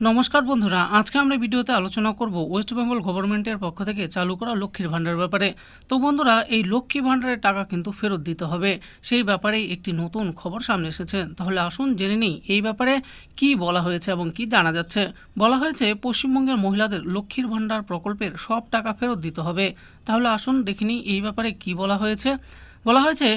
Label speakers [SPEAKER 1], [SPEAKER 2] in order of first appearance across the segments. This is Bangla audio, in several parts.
[SPEAKER 1] নমস্কার বন্ধুরা, আজকে আমরা ভিডিওতে আলোচনা করব ওয়েস্ট বেঙ্গল গভর্নমেন্টের পক্ষ থেকে চালু করা লক্ষ্মীর ভাণ্ডার ব্যাপারে। তো বন্ধুরা, এই লক্ষ্মী ভাণ্ডারের টাকা কিন্তু ফেরত দিতে হবে। সেই ব্যাপারেই একটি নতুন খবর সামনে এসেছে। তাহলে আসুন জেনে নিই, এই ব্যাপারে কি বলা হয়েছে এবং কি জানা যাচ্ছে। বলা হয়েছে, পশ্চিমবঙ্গের মহিলাদের লক্ষ্মীর ভাণ্ডার প্রকল্পের সব টাকা ফেরত দিতে হবে। তাহলে আসুন দেখে নিই, এই ব্যাপারে কি বলা হয়েছে। বলা হয়েছে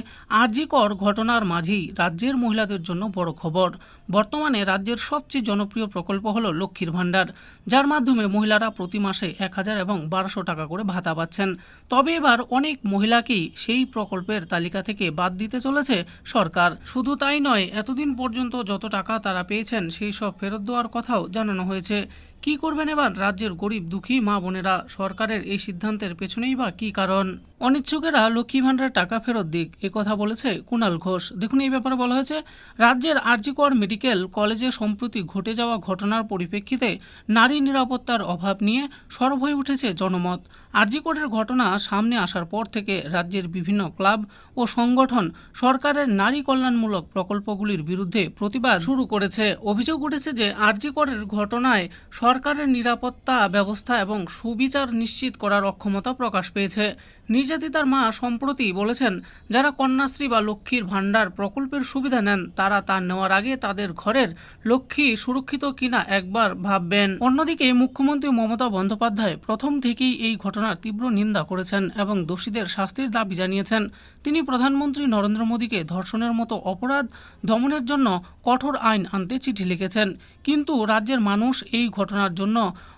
[SPEAKER 1] আরজিকর ঘটনার মাঝেই রাজ্যের মহিলাদের জন্য বড় খবর। বর্তমানে রাজ্যের সবচেয়ে জনপ্রিয় প্রকল্প হলো লক্ষ্মীর ভাণ্ডার, যার মাধ্যমে মহিলারা প্রতি মাসে এক হাজার এবং বারোশো টাকা করে ভাতা পাচ্ছেন। তবে এবার অনেক মহিলাকেই সেই প্রকল্পের তালিকা থেকে বাদ দিতে চলেছে সরকার। শুধু তাই নয়, এতদিন পর্যন্ত যত টাকা তারা পেয়েছেন, সেই সব ফেরত দেওয়ার কথাও জানানো হয়েছে। কি করবেন এবার? রাজ্যের গরিব, দুঃখী মা বোনেরা সরকারের এই সিদ্ধান্তের পেছনেই বা কি কারণ? অনিচ্ছুকেরা লক্ষ্মী ভাণ্ডার টাকা ফেরত দিক কথা বলেছে কুণাল ঘোষ। দেখুন, এই ব্যাপারে বলা হয়েছে, রাজ্যের আরজিকর মেডিকেল কলেজে সম্প্রতি ঘটে যাওয়া ঘটনার পরিপ্রেক্ষিতে নারী নিরাপত্তার অভাব নিয়ে সরব হয়ে উঠেছে জনমত। আরজিকরের ঘটনা সামনে আসার পর থেকে রাজ্যের বিভিন্ন ক্লাব ও সংগঠন সরকারের নারী কল্যাণমূলক প্রকল্পগুলির বিরুদ্ধে প্রতিবাদ শুরু করেছে। অভিযোগ উঠেছে যে, আরজিকরের ঘটনায় সরকারের নিরাপত্তা ব্যবস্থা এবং সুবিচার নিশ্চিত করার অক্ষমতা প্রকাশ পেয়েছে। নির্যাতিতার মা সম্প্রতি বলেছেন, যারা কন্যাশ্রী বা লক্ষ্মীর ভাণ্ডার প্রকল্পের সুবিধা নেন, তারা তা নেওয়ার আগে তাদের ঘরের লক্ষ্মী সুরক্ষিত কিনা একবার ভাববেন। অন্যদিকে মুখ্যমন্ত্রী মমতা বন্দ্যোপাধ্যায় প্রথম থেকেই এই ঘটনার তীব্র নিন্দা করেছেন এবং দোষীদের শাস্তির দাবি জানিয়েছেন। তিনি প্রধানমন্ত্রী নরেন্দ্র মোদীকে ধর্ষণের মতো অপরাধ দমনের জন্য কঠোর আইন আনতে চিঠি লিখেছেন। কিন্তু রাজ্যের মানুষ এই ঘটনার জন্য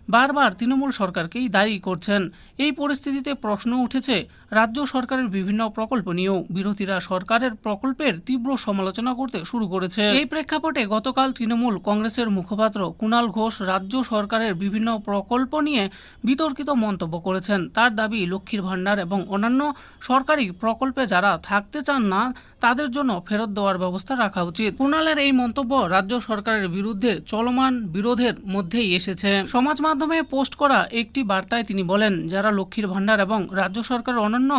[SPEAKER 1] বারবার তৃণমূল সরকারকেই দায়ী করছেন। এই পরিস্থিতিতে প্রশ্ন উঠেছে রাজ্য সরকারের বিভিন্ন প্রকল্প নিয়েও বিরোধীরা সরকারের প্রকল্পের তীব্র সমালোচনা করতে শুরু করেছে। এই প্রেক্ষাপটে গতকাল তৃণমূল কংগ্রেসের মুখপাত্র কুণাল ঘোষ রাজ্য সরকারের বিভিন্ন প্রকল্প নিয়ে বিতর্কিত মন্তব্য করেছেন। তার দাবি লক্ষ্মীর ভাণ্ডার এবং অন্যান্য সরকারি প্রকল্পে যারা থাকতে চান না তাদের জন্য ফেরত দেওয়ার ব্যবস্থা রাখা উচিত। কুণালের এই মন্তব্য রাজ্য সরকারের বিরুদ্ধে চলমান বিরোধের মধ্যেই এসেছে। সমাজ মাধ্যমে পোস্ট করা একটি বার্তায় তিনি বলেন, যারা লক্ষ্মীর ভাণ্ডার এবং রাজ্য সরকারের অন্যান্য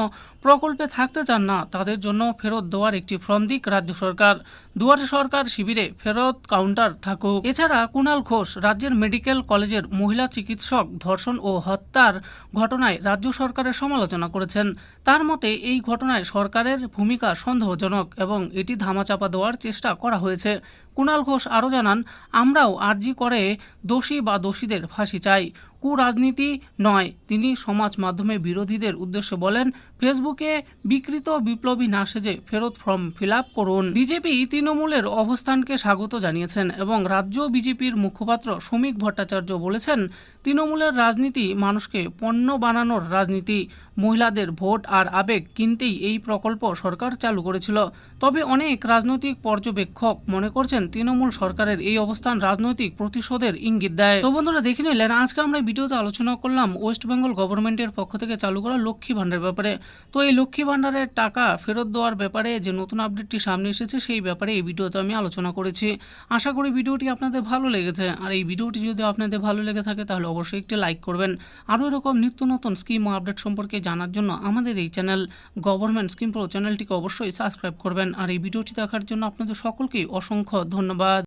[SPEAKER 1] প্রকল্পে থাকতে চান না, তাদের জন্য ফেরত দেওয়ার একটি ফর্ম দিক রাজ্য সরকার। দুয়ারে সরকার শিবিরে ফেরত কাউন্টার থাকুক। এছাড়া কুণাল ঘোষ রাজ্যের মেডিকেল কলেজের মহিলা চিকিৎসক ধর্ষণ ও হত্যার ঘটনায় রাজ্য সরকারের সমালোচনা করেছেন। তার মতে, এই ঘটনায় সরকারের ভূমিকা সন্দেহজনক। এবং এটি ধামাচাপা দেওয়ার চেষ্টা করা হয়েছে। কুণাল ঘোষ আরও জানান, আমরাও আর্জি করে দোষী বা দোষীদের ফাঁসি চাই। কুরাজনীতি নয়। তিনি সমাজ মাধ্যমে বিরোধীদের উদ্দেশ্যে বলেন, ফেসবুকে বিকৃত বিপ্লবী না সেজে ফেরত ফর্ম ফিল করুন। বিজেপি তৃণমূলের অবস্থানকে স্বাগত জানিয়েছেন এবং রাজ্য বিজেপির মুখপাত্র শ্রমিক ভট্টাচার্য বলেছেন, তৃণমূলের রাজনীতি মানুষকে পণ্য বানানোর রাজনীতি। মহিলাদের ভোট আর আবেগ কিনতেই এই প্রকল্প সরকার চালু করেছিল। তবে অনেক রাজনৈতিক পর্যবেক্ষক মনে করছেন তৃণমূল সরকারের এই অবস্থান রাজনৈতিক প্রতিশোধের ইঙ্গিত দেয়। তো বন্ধুরা, দেখে নিলেন, আজকে আমরা ভিডিওতে আলোচনা করলাম ওয়েস্ট বেঙ্গল গভর্নমেন্টের পক্ষ থেকে চালু করা লক্ষ্মী ভাণ্ডার ব্যাপারে। তো এই লক্ষ্মী ভাণ্ডারের টাকা ফেরত দেওয়ার ব্যাপারে যে নতুন আপডেটটি সামনে এসেছে, সেই ব্যাপারে এই ভিডিওতে আমি আলোচনা করেছি। আশা করি ভিডিওটি আপনাদের ভালো লেগেছে। আর এই ভিডিওটি যদি আপনাদের ভালো লেগে থাকে, তাহলে অবশ্যই একটি লাইক করবেন। আরও এরকম নিত্য নতুন স্কিম ও আপডেট সম্পর্কে জানার জন্য আমাদের এই চ্যানেল গভর্নমেন্ট স্কিম প্রো চ্যানেলটিকে অবশ্যই সাবস্ক্রাইব করবেন। আর এই ভিডিওটি দেখার জন্য আপনাদের সকলকেই অসংখ্য ধন্যবাদ।